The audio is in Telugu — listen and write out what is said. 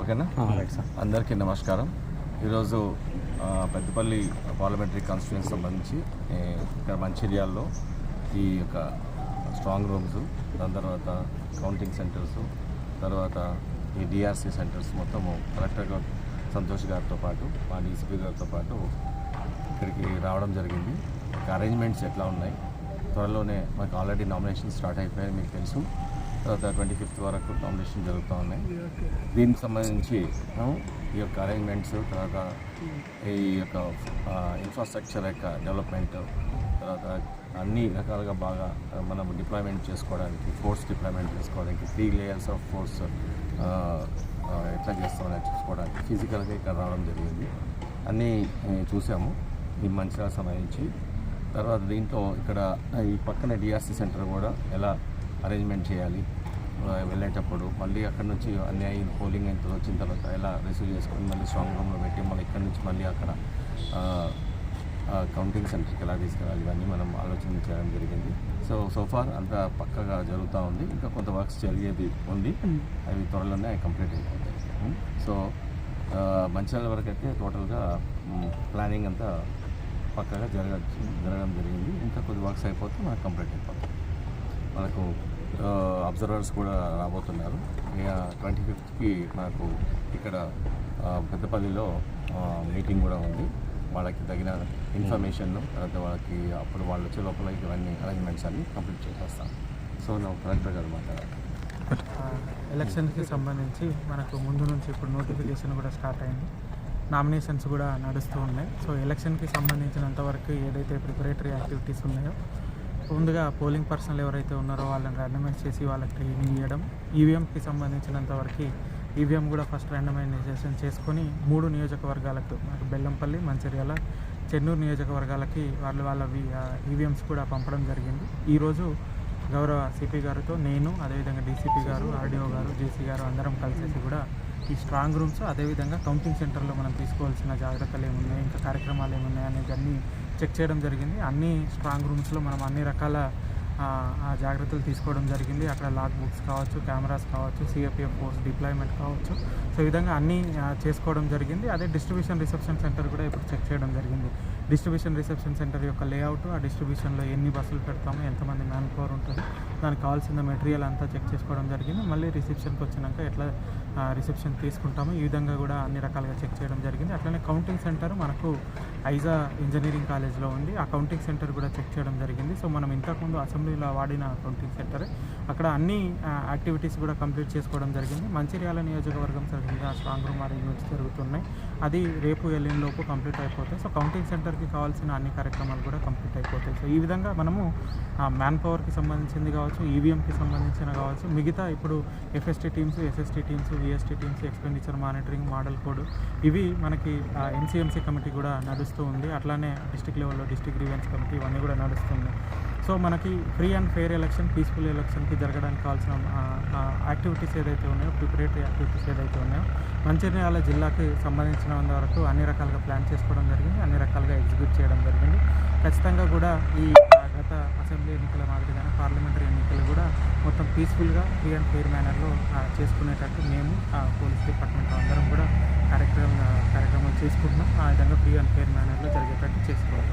ఓకేనా? అందరికీ నమస్కారం. ఈరోజు పెద్దపల్లి పార్లమెంటరీ కాన్స్టిట్యూన్సీ సంబంధించి ఇక్కడ మంచిర్యాల్లో ఈ యొక్క స్ట్రాంగ్ రూమ్స్ దాని తర్వాత కౌంటింగ్ సెంటర్స్ తర్వాత ఈ డిఆర్సీ సెంటర్స్ మొత్తము కలెక్టర్ గారు సంతోష్ గారితో పాటు మా డీసీపీ గారితో పాటు ఇక్కడికి రావడం జరిగింది. అరేంజ్మెంట్స్ ఎట్లా ఉన్నాయి? త్వరలోనే మాకు ఆల్రెడీ నామినేషన్ స్టార్ట్ అయిపోయాయి మీకు తెలుసు. తర్వాత ట్వంటీ ఫిఫ్త్ వరకు నామినేషన్ జరుగుతూ ఉన్నాయి దీనికి సంబంధించి ఈ యొక్క అరేంజ్మెంట్స్ తర్వాత ఈ యొక్క ఇన్ఫ్రాస్ట్రక్చర్ యొక్క డెవలప్మెంట్ తర్వాత అన్ని రకాలుగా బాగా మనం డిప్లాయ్మెంట్ చేసుకోవడానికి ఫోర్స్ డిప్లాయ్మెంట్ చేసుకోవడానికి త్రీ లేయర్స్ ఆఫ్ ఫోర్స్ ఎట్లా చేస్తామని చూసుకోవడానికి ఫిజికల్గా ఇక్కడ రావడం జరిగింది. అన్నీ చూసాము. ఈ మంచిగా సంబంధించి. తర్వాత దీంట్లో ఇక్కడ ఈ పక్కన డిఆర్సీ సెంటర్ కూడా ఎలా అరేంజ్మెంట్ చేయాలి వెళ్ళేటప్పుడు మళ్ళీ అక్కడ నుంచి అన్ని అయింది పోలింగ్ అయిన వచ్చిన తర్వాత ఎలా రిసీవ్ చేసుకొని మళ్ళీ స్ట్రాంగ్ రూమ్లో పెట్టి మళ్ళీ ఇక్కడ నుంచి మళ్ళీ అక్కడ కౌంటింగ్ సెంటర్కి ఎలా తీసుకెళ్ళాలి ఇవన్నీ మనం ఆలోచన చేయడం జరిగింది. సో సోఫార్ అంతా పక్కగా జరుగుతూ ఉంది. ఇంకా కొంత వర్క్స్ జరిగేది ఉంది. అవి త్వరలోనే అవి కంప్లీట్ అయిపోతాయి సో మంచిర్యాల వరకు అయితే టోటల్గా ప్లానింగ్ అంతా పక్కగా జరగ జరగడం జరిగింది. ఇంకా కొద్ది వర్క్స్ అయిపోతే మనకు కంప్లీట్ అయిపోతుంది మనకు అబ్జర్వర్స్ కూడా రాబోతున్నారు. ట్వంటీ ఫిఫ్త్కి మనకు ఇక్కడ పెద్దపల్లిలో మీటింగ్ కూడా ఉంది. వాళ్ళకి తగిన ఇన్ఫర్మేషన్ తర్వాత వాళ్ళకి అప్పుడు వాళ్ళు వచ్చే లోపల ఇవన్నీ అరేంజ్మెంట్స్ అన్ని కంప్లీట్ చేసేస్తాం సో నా కలెక్టర్ గారు మాట్లాడారు. ఆ, ఎలక్షన్కి సంబంధించి మనకు ముందు నుంచి ఇప్పుడు నోటిఫికేషన్ కూడా స్టార్ట్ అయింది. నామినేషన్స్ కూడా నడుస్తూ ఉన్నాయి. సో ఎలక్షన్కి సంబంధించినంత వరకు ఏదైతే ప్రిపరేటరీ యాక్టివిటీస్ ఉన్నాయో ముందుగా పోలింగ్ పర్సన్లు ఎవరైతే ఉన్నారో వాళ్ళని ర్యాండమైజ్ చేసి వాళ్ళకి ట్రైనింగ్ ఇవ్వడం. ఈవీఎంకి సంబంధించినంత వరకు ఈవీఎం కూడా ఫస్ట్ ర్యాండమైజేషన్ చేసుకొని మూడు నియోజకవర్గాలకు బెల్లంపల్లి మంచిర్యాల చెన్నూరు నియోజకవర్గాలకి వాళ్ళు వాళ్ళ ఈవీఎంస్ కూడా పంపడం జరిగింది. ఈరోజు గౌరవ సిపి గారితో నేను అదేవిధంగా డీసీపీ గారు ఆర్డీఓ గారు జేసీ గారు అందరం కలిసేసి కూడా ఈ స్ట్రాంగ్ రూమ్స్ అదేవిధంగా కౌంటింగ్ సెంటర్లో మనం తీసుకోవాల్సిన జాగ్రత్తలు ఏమున్నాయి ఇంకా కార్యక్రమాలు ఏమున్నాయి అనేది అన్నీ చెక్ చేయడం జరిగింది. అన్ని స్ట్రాంగ్ రూమ్స్లో మనం అన్ని రకాల ఆ, జాగ్రత్తలు తీసుకోవడం జరిగింది. అక్కడ లాక్ బుక్స్ కావచ్చు కెమెరాస్ కావచ్చు సిఎపిఎఫ్ ఫోర్స్ డిప్లాయ్మెంట్ కావచ్చు. సో ఈ విధంగా అన్నీ చేసుకోవడం జరిగింది. అదే డిస్ట్రిబ్యూషన్ రిసెప్షన్ సెంటర్ కూడా ఇప్పుడు చెక్ చేయడం జరిగింది. డిస్ట్రిబ్యూషన్ రిసెప్షన్ సెంటర్ యొక్క లేఅవుట్ ఆ డిస్ట్రిబ్యూషన్లో ఎన్ని బస్సులు పెడతామో ఎంతమంది మ్యాన్ పవర్ ఉంటుంది దానికి కావాల్సిన మెటీరియల్ అంతా చెక్ చేసుకోవడం జరిగింది. మళ్ళీ రిసెప్షన్కి వచ్చినాక ఎట్లా రిసెప్షన్ తీసుకుంటాము ఈ విధంగా కూడా అన్ని రకాలుగా చెక్ చేయడం జరిగింది. అట్లనే కౌంటింగ్ సెంటర్ మనకు ఐజా ఇంజనీరింగ్ కాలేజ్లో ఉంది ఆ సెంటర్ కూడా చెక్ చేయడం జరిగింది. సో మనం ఇంతకుముందు అసెంబ్లీలో వాడిన కౌంటింగ్ సెంటరే అక్కడ అన్ని యాక్టివిటీస్ కూడా కంప్లీట్ చేసుకోవడం జరిగింది. మంచిర్యాల నియోజకవర్గం సరిగ్గా స్ట్రాంగ్ రూమ్ అరేంజ్మెంట్స్ జరుగుతున్నాయి. అది రేపు ఎల్లుండి లోపు కంప్లీట్ అయిపోతాయి. సో కౌంటింగ్ సెంటర్కి కావాల్సిన అన్ని కార్యక్రమాలు కూడా కంప్లీట్ అయిపోతాయి. సో ఈ విధంగా మనము మ్యాన్ పవర్కి సంబంధించింది కావచ్చు ఈవీఎంకి సంబంధించిన కావచ్చు మిగతా ఇప్పుడు FST teams SST teams VST teams expenditure monitoring model code ఇవి మనకి ఎన్సీఎంసీ కమిటీ కూడా నడుస్తూ ఉంది. అట్లానే డిస్టిక్ లెవెల్లో డిస్టిక్ గ్రీవెన్స్ కమిటీ ఇవన్నీ కూడా నడుస్తుంది సో మనకి free and fair election peaceful ఎలక్షన్కి జరగడానికి కావాల్సిన యాక్టివిటీస్ ఏదైతే ఉన్నాయో ప్రిపరేటరీ యాక్టివిటీస్ ఏదైతే ఉన్నాయో మంచిర్యాల జిల్లాకి సంబంధించిన వరకు అన్ని రకాలుగా ప్లాన్ చేసుకోవడం జరిగింది అన్ని రకాలుగా ఎగ్జిక్యూట్ చేయడం జరిగింది. ఖచ్చితంగా కూడా ఈ గత అసెంబ్లీ ఎన్నికల మాదిరిగానే పార్లమెంటరీ ఎన్నికలు కూడా మొత్తం పీస్ఫుల్గా ఫ్రీ అండ్ ఫెయిర్ మేనర్లో చేసుకునేటట్టు మేము పోలీస్ డిపార్ట్మెంట్ అందరం కూడా కార్యక్రమం కార్యక్రమాలు చేసుకుంటున్నాం. ఆ విధంగా ఫ్రీ అండ్ ఫెయిర్ మేనర్లో జరిగేటట్టు చేసుకోవాలి.